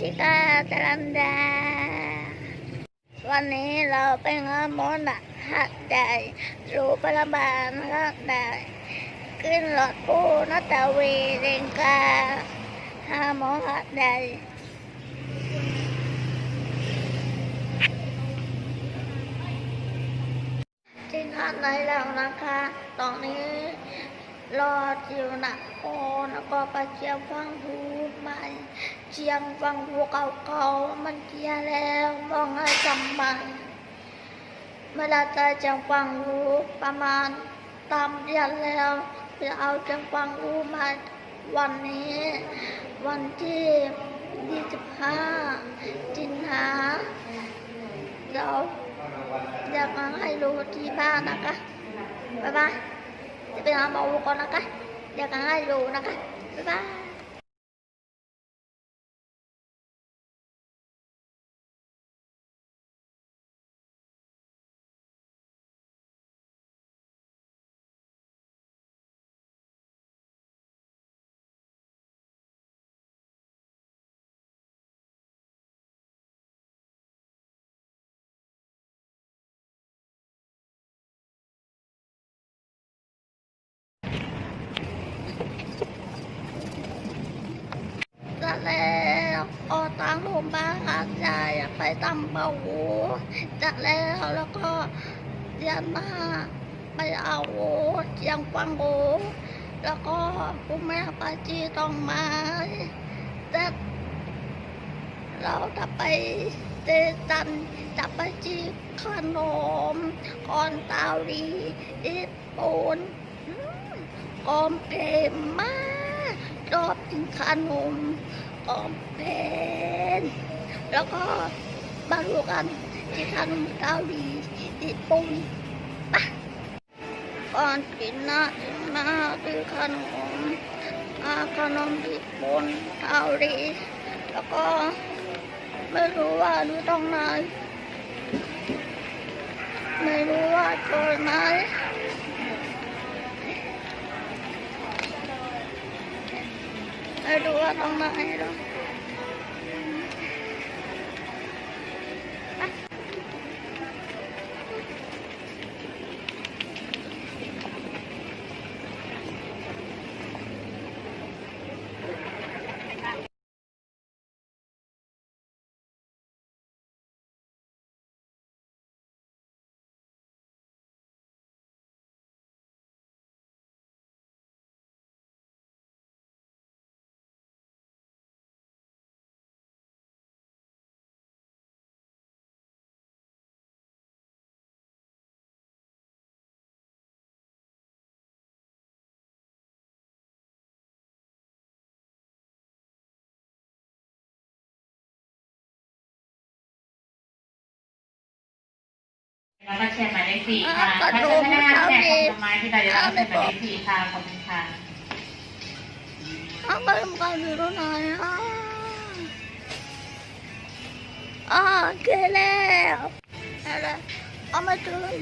ธิกาจรันดา วันนี้เราไปงานมนต์หัดใหญ่รูปรบาลหัดใหญ่ขึ้นรถปูนัตวีเริงกาหาหมอหัดใหญ่ที่งานไหนแล้วนะคะ ตอนนี้รอจิวนะ โอแล้วก็ไปเชียงฟังหูใหม่เชียงฟังหูเก่าๆมันเกียแล้วมองให้จำใหม่เวลาจอเชียงฟังหูประมาณตามเดือนแล้วจะเอาเชียงฟังหูมาวันนี้ วันที่25สิงหาเดี๋ยวอยากมาให้รู้ที่บ้านนะคะบ๊ายบายจะไปหาหมอก่อนนะคะ เดี๋ยวกันใแล้วเอาตังค์ผมบ้านหาใจไปทำเบาหูจะแล้วแล้วก็เดือนหน้าไปเอาหูเชียงฟังหูแล้วก็คุณแม่ไปจีต้องม้แต่เราจะไปเตจันจะไปจีขนมก่อนตาดีอิปูนกอมเพมมากชอบกินขนม ออมเป็นแล้วก็มาดูกันที่ขนมเกาหลีญี่ปุ่นไปก่อนกินนะกินนะคือขนมอาขนมญี่ปุ่นเกาหลีแล้วก็ไม่รู้ว่าดูตรงไหนไม่รู้ว่าตัวไหมาให้ แล้วก็เชียร์หมายเลขสี่ค่ะถ้าเชิญพนักงานแจกผลไม้ที่ใดเดี๋ยวเราเชิญหมายเลขสี่ค่ะขอบคุณค่ะเอาไปทำการอยู่ตรงไหนอะอ่าโอเคแล้วเอาละเอามาถึง